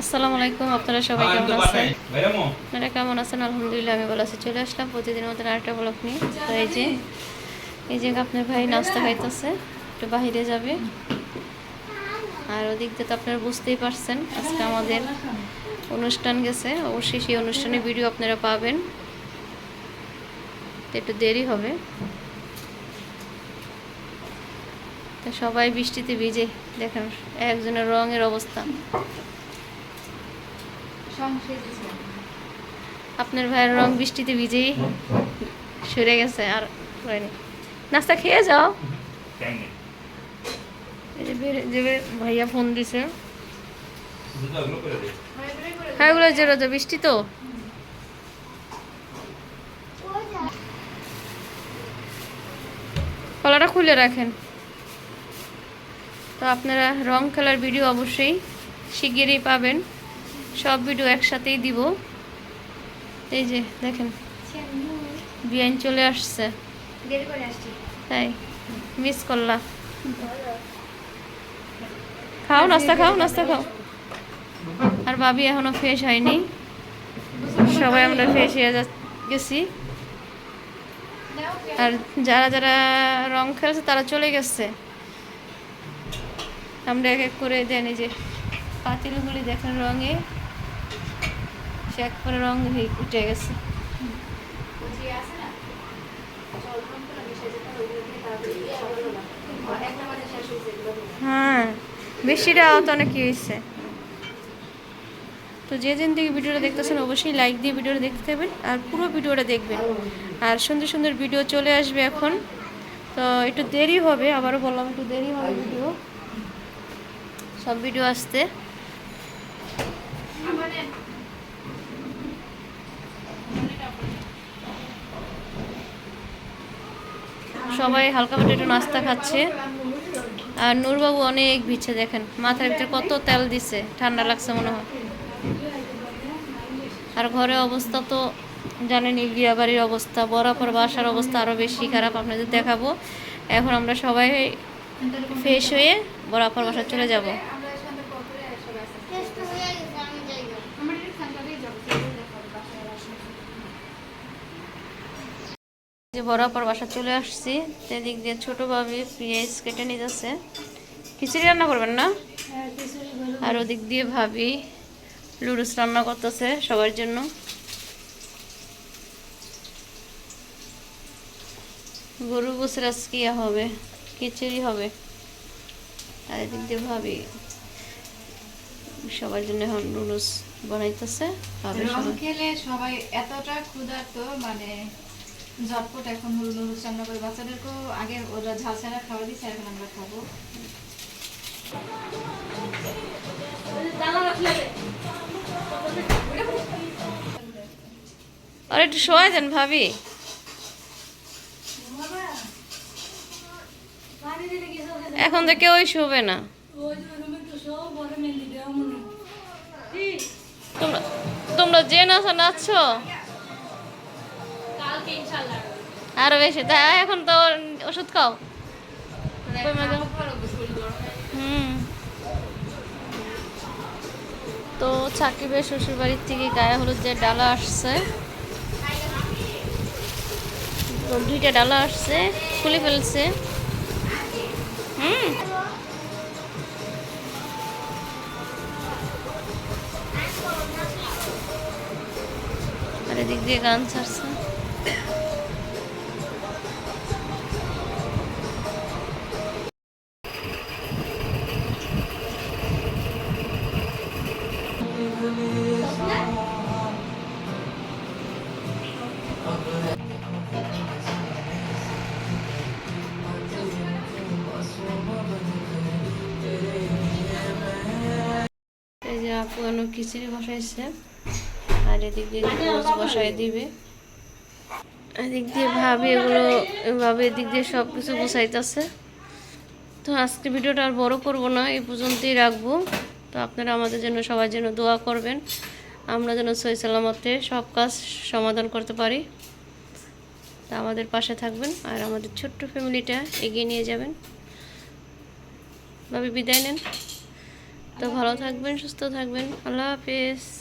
আসসালামু আলাইকুম আপনারা সবাই কেমন আছেন? আপনারা কেমন আছেন? আলহামদুলিল্লাহ আমি ভালো আছি। চলে আসলাম প্রতিদিনের মতন আরেকটা ব্লগ নিয়ে। তো এই যে এই যে আপনার ভাই নাস্তা খাইতেছে একটু বাহিরে যাবে। আর ওদিক দিয়ে তো আপনারা বুঝতেই পারছেন আজকে আমাদের অনুষ্ঠান গেছে। অবশ্যই সেই অনুষ্ঠানের ভিডিও আপনারা পাবেন। তো একটু দেরি হবে। তো সবাই বৃষ্টিতে ভিজে দেখেন একজনের রঙের অবস্থা। আপনার ভাইয়ের রং বৃষ্টিতে ভিজেই সরে গেছে, আর হয়নি। নাস্তা খেয়ে যাও। ভাইয়া ফোন দিছে। হ্যাঁ ওগুলো জোরে বৃষ্টি তো। কলাটা খুলে রাখেন। তো আপনারা রং খেলার ভিডিও অবশ্যই শিগগিরই পাবেন। সব ভিডিও একসাথেই দিব। এই যে দেখেন। বিয়াইন চলে আসছে। তাই মিস করলা। খাও নাস্তা খাও নাস্তা খাও। আর ভাবি এখনও ফ্রেশ হয়নি। সবাই আমরা ফ্রেশ হয়ে যা- গেছি। আর যারা যারা রং খেলছে তারা চলে গেছে। আমরা এক এক করে দেন এই যে পাতিলগুলি দেখেন রঙে। সে এক করে রং উঠে গেছে। হ্যাঁ বেশিটা তো অনেক কি হয়েছে। তো যে যেন থেকে ভিডিওটা দেখতেছেন, অবশ্যই লাইক দিয়ে ভিডিওটা দেখতে থাকবেন আর পুরো ভিডিওটা দেখবেন। আর সুন্দর সুন্দর ভিডিও চলে আসবে এখন। তো একটু দেরি হবে, আবারও বললাম একটু দেরি হবে ভিডিও। সব ভিডিও আসতে। সবাই হালকা পাতলা একটু নাস্তা খাচ্ছে। আর নূরবাবু অনেক ভিচ্ছে দেখেন। মাথার ভিতরে কত তেল দিছে, ঠান্ডা লাগছে মনে হয়। আর ঘরে অবস্থা তো জানেন বিয়া বাড়ির অবস্থা, বরাবর বাসার অবস্থা আরও বেশি খারাপ, আপনাদের দেখাবো। এখন আমরা সবাই ফ্রেশ হয়ে বরাবর বাসা চলে যাব টেস্ট হয়ে গেছে আমি যাই না যে বরাবর বাসা চলে আসছি সেদিক দিয়ে ছোটো ভাবে পেঁয়াজ কেটে নিয়ে যাচ্ছে। খিচুড়ি রান্না করবেন না? আর ওদিক দিয়ে ভাবি লুডুস রান্না করতেছে সবার জন্য। গরু বসরাস কি হবে খিচুড়ি হবে। আর এদিক দিয়ে ভাবি সবার জন্য এখন লুডুস বানাইতেছে খেলে সবাই এতটা ক্ষুধার্ত মানে ঝটপট এখন হুল নুডলস রান্না করে। বাচ্চাদেরকেও আগে ওরা ঝাল ছাড়া খাওয়া দিচ্ছে এখন আমরা খাব। আর একটু শোয়া যান ভাবি। এখন তো কেউই শোবে না। তোমরা তোমরা যে নাচো, নাচছো? আরও বেশি তাই এখন তো ওষুধ খাও। হুম। তো সাকিবের শ্বশুর বাড়ির থেকে গায়ে হলুদ যে ডালা আসছে তো দুইটা ডালা আসছে খুলে ফেলছে। হুম। আর এদিক দিয়ে গান ছাড়ছে। এনে খিচুড়ি বসাইছে, আর এদিক দিয়ে বসাই দিবে। এদিক দিয়ে ভাবি এগুলো এভাবে এদিক দিয়ে সব কিছু গুছাইতেছে। তো আজকে ভিডিওটা আর বড় করব না, এই পর্যন্তই রাখব। তো আপনারা আমাদের জন্য সবার জন্য দোয়া করবেন। আমরা যেন সই সালামতে সব কাজ সমাধান করতে পারি। তা আমাদের পাশে থাকবেন আর আমাদের ছোট্ট ফ্যামিলিটা এগিয়ে নিয়ে যাবেন। ভাবি, বিদায় নেন। তো ভালো থাকবেন, সুস্থ থাকবেন। আল্লাহ হাফেজ।